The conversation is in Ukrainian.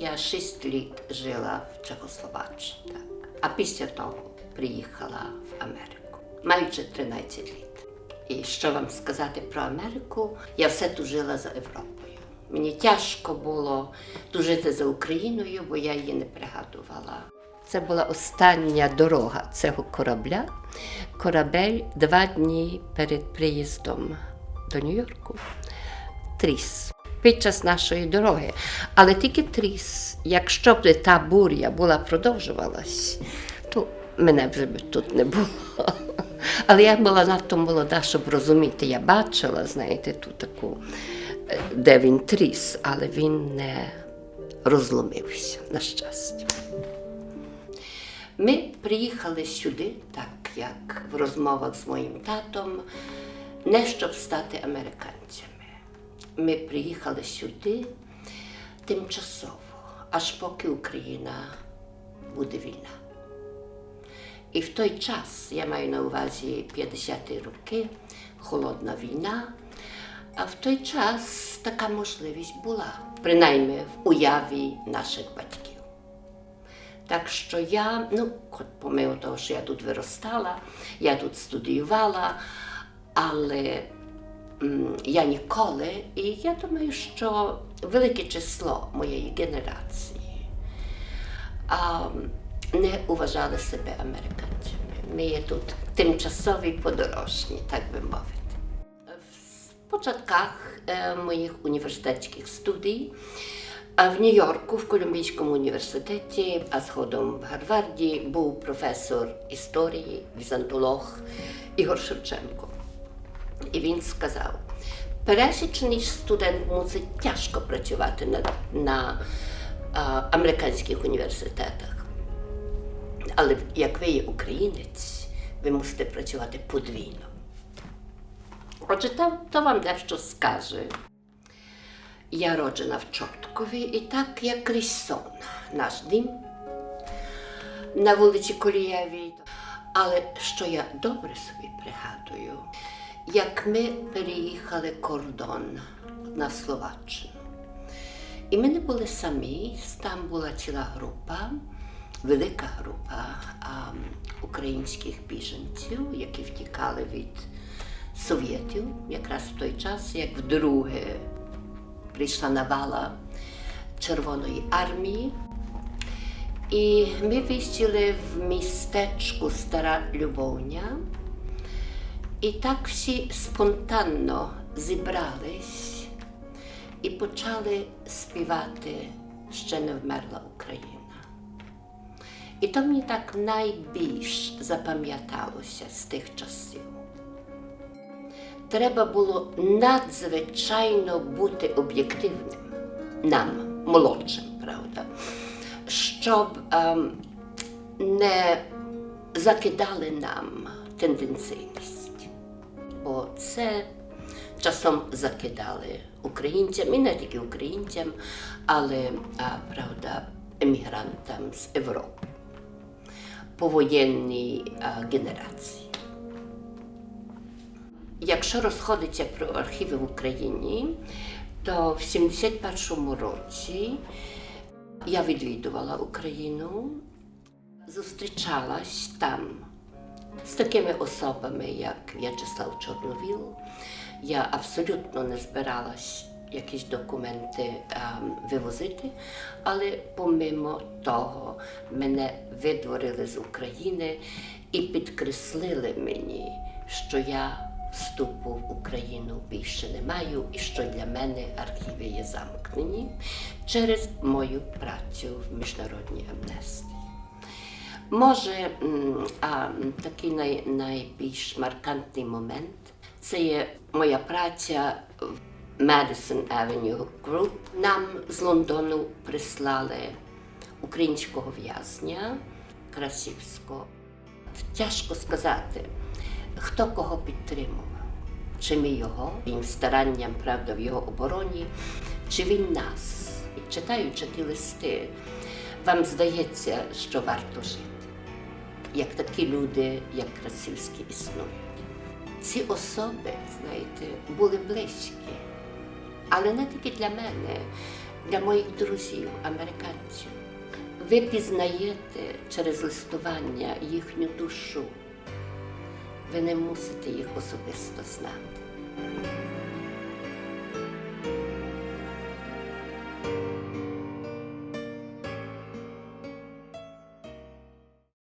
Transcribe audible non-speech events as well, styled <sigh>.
Я шість літ жила в Чехословаччині, а після того приїхала в Америку, маючи 13 літ. І що вам сказати про Америку? Я все тужила за Європою. Мені тяжко було тужити за Україною, бо я її не пригадувала. Це була остання дорога цього корабля. Корабель два дні перед приїздом до Нью-Йорку тріс під час нашої дороги. Але тільки тріс. Якщо б та буря була продовжувалась, то мене вже б тут не було. <laughs> Але я була надто молода, щоб розуміти. Я бачила, знаєте, ту таку, е, де він тріс, але він не розломився, на щастя. Ми приїхали сюди, так як в розмовах з моїм татом, не щоб стати американцями. Ми приїхали сюди тимчасово, аж поки Україна буде вільна. І в той час, я маю на увазі 50-ті роки, холодна війна, а в той час така можливість була, принаймні в уяві наших батьків. Так що я, ну, помимо того, що я тут виростала, я тут студіювала, але я ніколи, і я думаю, що велике число моєї генерації а, не вважали себе американцями. Ми є тут тимчасові подорожні, так би мовити. В початках е, моїх університетських студій а в Нью-Йорку, в Колумбійському університеті, а згодом в Гарварді, був професор історії, візантолог Ігор Шевченко. І він сказав: пересічний студент мусить тяжко працювати на, на а, американських університетах. Але як ви є українець, ви мусите працювати подвійно. Отже, то, то вам дещо скаже. Я роджена в Чорткові і так як крізь сон. Наш дім на вулиці Колієвій. Але що я добре собі пригадую, як ми переїхали кордон на Словаччину. І ми не були самі, там була ціла група, велика група а, українських біженців, які втікали від совєтів, якраз в той час, як вдруге прийшла навала Червоної армії. І ми висіли в містечку Стара Любовня. І так всі спонтанно зібрались і почали співати Ще не вмерла Україна. І то мені так найбільш запам'яталося з тих часів. Треба було надзвичайно бути об'єктивним нам, молодшим, правда, щоб ем, не закидали нам тенденційність. Бо це часом закидали українцям, і не тільки українцям, але а, правда, емігрантам з Європи, повоєнній генерації. Якщо розходиться про архіви в Україні, то в 71-му році я відвідувала Україну, зустрічалась там з такими особами, як В'ячеслав Чорновіл. Я абсолютно не збиралась якісь документи ем, вивозити, але помимо того мене видворили з України і підкреслили мені, що я вступу в Україну більше не маю і що для мене архіви є замкнені через мою працю в міжнародній амнестії. Може, а, такий най, найбільш маркантний момент це є моя праця в Madison Avenue Group. Нам з Лондону прислали українського в'язня Красівського. Тяжко сказати, хто кого підтримував. Чи ми його, їм старанням, правда, в його обороні, чи він нас. Читаючи ті листи, вам здається, що варто жити, як такі люди, як Красівські, існують. Ці особи, знаєте, були близькі, але не тільки для мене. для моїх друзів, американців. Ви пізнаєте через листування їхню душу. Ви не мусите їх особисто знати.